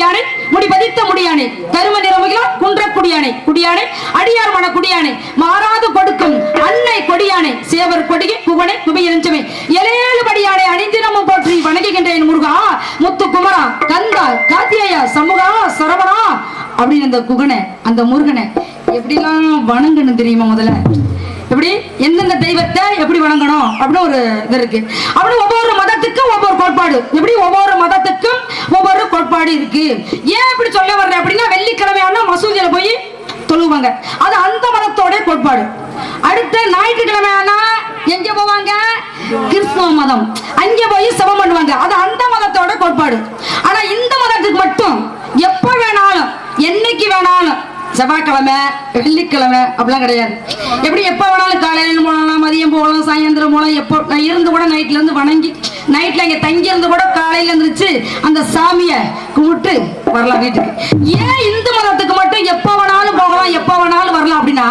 குடியானை முடிபதித்த முடியானை. தரும நிறமுகிலார் குன்ற குடியானை. அடியார் மன குடியானை. மாறாது கொடுக்கும் அன்னை கொடியானை. சேவர் கொடியை புவனை குபியரஞ்சமே ஏழேழு படியானை அணிந்தினமும் போற்றி வணங்குகின்றேன் முருகா முத்து கந்தா காத்தியா சமூகா சரவணா அப்படின்னு அந்த குகனை அந்த முருகனை எப்படிலாம் வணங்கணும் தெரியுமா முதல்ல? எப்படி? எந்தெந்த தெய்வத்தை எப்படி வணங்கணும்? அப்படின்னு ஒரு இது இருக்கு. அப்படின்னு மதத்துக்கும் ஒவ்வொரு கோட்பாடு. எப்படி ஒவ்வொரு மதத்துக்கும் ஒவ்வொரு கோட்பாடு இருக்கு? ஏன் இப்படி சொல்ல வர்றேன் அப்படின்னா வெள்ளிக்கிழமையான மசூதியில போய் தொழுவாங்க. அது அந்த மதத்தோட கோட்பாடு. அடுத்த ஞாயிற்றுக்கிழமை ஆனா எங்க போவாங்க? கிறிஸ்தவ மதம். அங்க போய் சமம் பண்ணுவாங்க. அது அந்த மதத்தோட கோட்பாடு. ஆனா இந்த மதத்துக்கு மட்டும் எப்ப வேணாலும் என்னைக்கு வேணாலும் செவ்வாய்க்கிழமை வெள்ளிக்கிழமை அப்படிலாம் கிடையாது. எப்படி எப்போ வேணாலும் காலையில போகலாம் மதியம் போகலாம் சாயந்தரம் போகலாம் எப்போ நான் இருந்து கூட நைட்ல இருந்து வணங்கி நைட்ல இங்க தங்கி இருந்து கூட காலையில இருந்துச்சு அந்த சாமியை கூப்பிட்டு வரலாம் வீட்டுக்கு. ஏன் இந்து மதத்துக்கு மட்டும் எப்போ வேணாலும் போகலாம் எப்போ வேணாலும் வரலாம் அப்படின்னா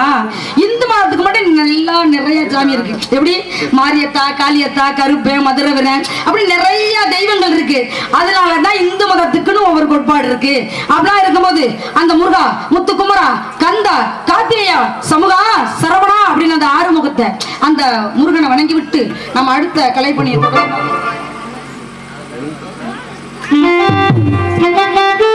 இந்து மதத்துக்கு மட்டும் நல்லா நிறைய சாமி இருக்கு. எப்படி? மாரியத்தா காளியத்தா கருப்பே மதுரவன அப்படி நிறைய தெய்வங்கள் இருக்கு. அதனால தான் இந்து மதத்துக்குன்னு ஒவ்வொரு கோட்பாடு இருக்கு. அப்படிலாம் இருக்கும்போது அந்த முருகா முத்து குமரா கந்தா காத்திரையா சமுகா சரவணா அப்படின்னு அந்த ஆறுமுகத்தை அந்த முருகனை வணங்கி விட்டு நம்ம அடுத்த கலை தொடரலாம். Thank you.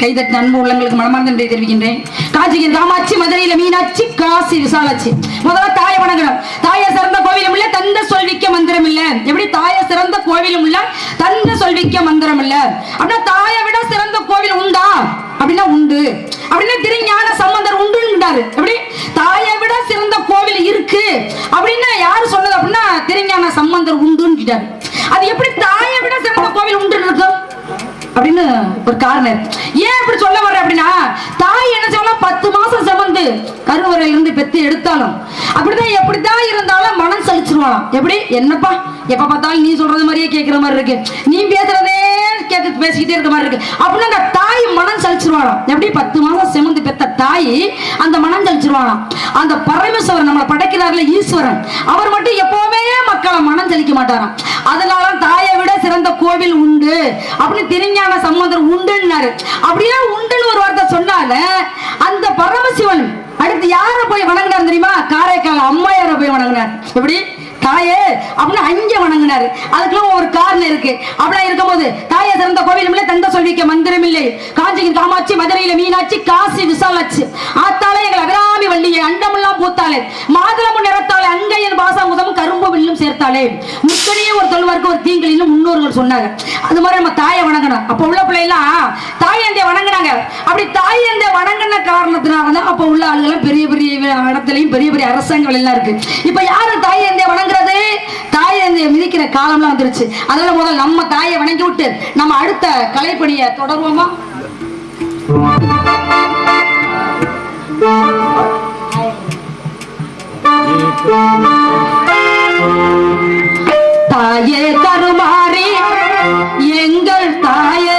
கைதட்ட அன்பு உள்ளங்களுக்கு மனமார்ந்த நன்றி தெரிவிக்கின்றேன். காஞ்சியின் காமாட்சி மதுரையில மீனாட்சி காசி விசாலாட்சி. முதல்ல தாய வணங்கணும். தாய சிறந்த கோவிலும் இல்ல தந்த சொல்விக்க மந்திரம் இல்ல. எப்படி தாய சிறந்த கோவிலும் இல்ல தந்த சொல்விக்க மந்திரம் இல்ல? அப்படின்னா தாயை விட சிறந்த கோவில் உண்டா? அப்படின்னா உண்டு. அப்படின்னா திருஞான சம்பந்தர் உண்டுன்றாரு எப்படி? தாயை விட சிறந்த கோவில் இருக்கு. அப்படின்னு யாரு சொன்னது அப்படின்னா திருஞான சம்பந்தர் உண்டுன்னு கேட்டாரு அது எப்படி தாயை விட சிறந்த கோவில் உண்டு இருக்கும் அப்படின்னு ஒரு காரணம். ஏன் இப்படி சொல்ல வர்றேன் அப்படின்னா தாய் என்ன சொன்னா பத்து மாசம் சுமந்து கருவறையில இருந்து பெத்து எடுத்தாலும் அப்படிதான் எப்படிதான் இருந்தாலும் மனம் சலிச்சிருவாளாம். எப்படி? என்னப்பா? எப்ப பார்த்தாலும் நீ சொல்றது மாதிரியே கேட்கிற மாதிரி இருக்கு. நீ பேசுறது கேட்டு பேசிக்கிட்டே இருக்க மாதிரி இருக்கு. அப்படின்னா அந்த தாய் மனம் சலிச்சிருவாளாம். எப்படி? பத்து மாசம் செமந்து பெத்த தாய் அந்த மனம் சலிச்சிருவாளாம். அந்த பரமேஸ்வரன் நம்மளை படைக்கிறார்ல ஈஸ்வரன். அவர் மட்டும் எப்பவுமே மக்களை மனம் சலிக்க மாட்டாராம். அதனால தாயை விட சிறந்த கோவில் உண்டு. அப்படின்னு திருஞான சம்பந்தர் உண்டுன்னாரு. அப்படியே உண்டுன்னு ஒரு வார்த்தை சொன்னால அந்த பரமசிவன் அடுத்து யாரை போய் வணங்கினார் தெரியுமா? காரைக்கால் அம்மையாரை போய் வணங்கினார். எப்படி? தாயே அப்படின்னு அங்க வணங்கினாரு. அதுக்கெல்லாம் ஒரு காரணம் இருக்கு. அப்படிலாம் இருக்கும்போது தாயை சிறந்த கோவிலும் இல்லை தங்க சொல்விக்க மந்திரம் இல்லை. காஞ்சியின் காமாட்சி மதுரையில மீனாட்சி காசி விசாலாட்சி. ஆத்தாலே எங்கள் அபிராமி வள்ளியை அண்டமெல்லாம் பூத்தாலே மாதுளமும் நிறத்தாளே அங்கையன் பாசாமுதமும் கரும்பு வில்லும் சேர்த்தாலே முத்தனையே ஒரு தொல்வார்க்கு ஒரு தீங்களின்னு முன்னோர்கள் சொன்னாங்க. அது மாதிரி நம்ம தாயை வணங்கணும். அப்போ உள்ள பிள்ளைலாம் தாய் எந்தைய வணங்குனாங்க? அப்படி தாய் எந்தைய வணங்கின காரணத்தினால தான் அப்போ உள்ள ஆளுகளும் பெரிய பெரிய இடத்துலையும் பெரிய பெரிய அரசாங்கங்கள் எல்லாம் இருக்கு. இப்போ யாரு தாய் எந்தைய வணங்குறது? தாயை மிதிக்கிற காலம்லாம் வந்துருச்சு. அதனால முதல்ல நம்ம தாயை வணங்கி விட்டு நம்ம அடுத்த கலைப்பணியை தொடர்வோமா? தாயே கருமாறி எங்கள் தாயே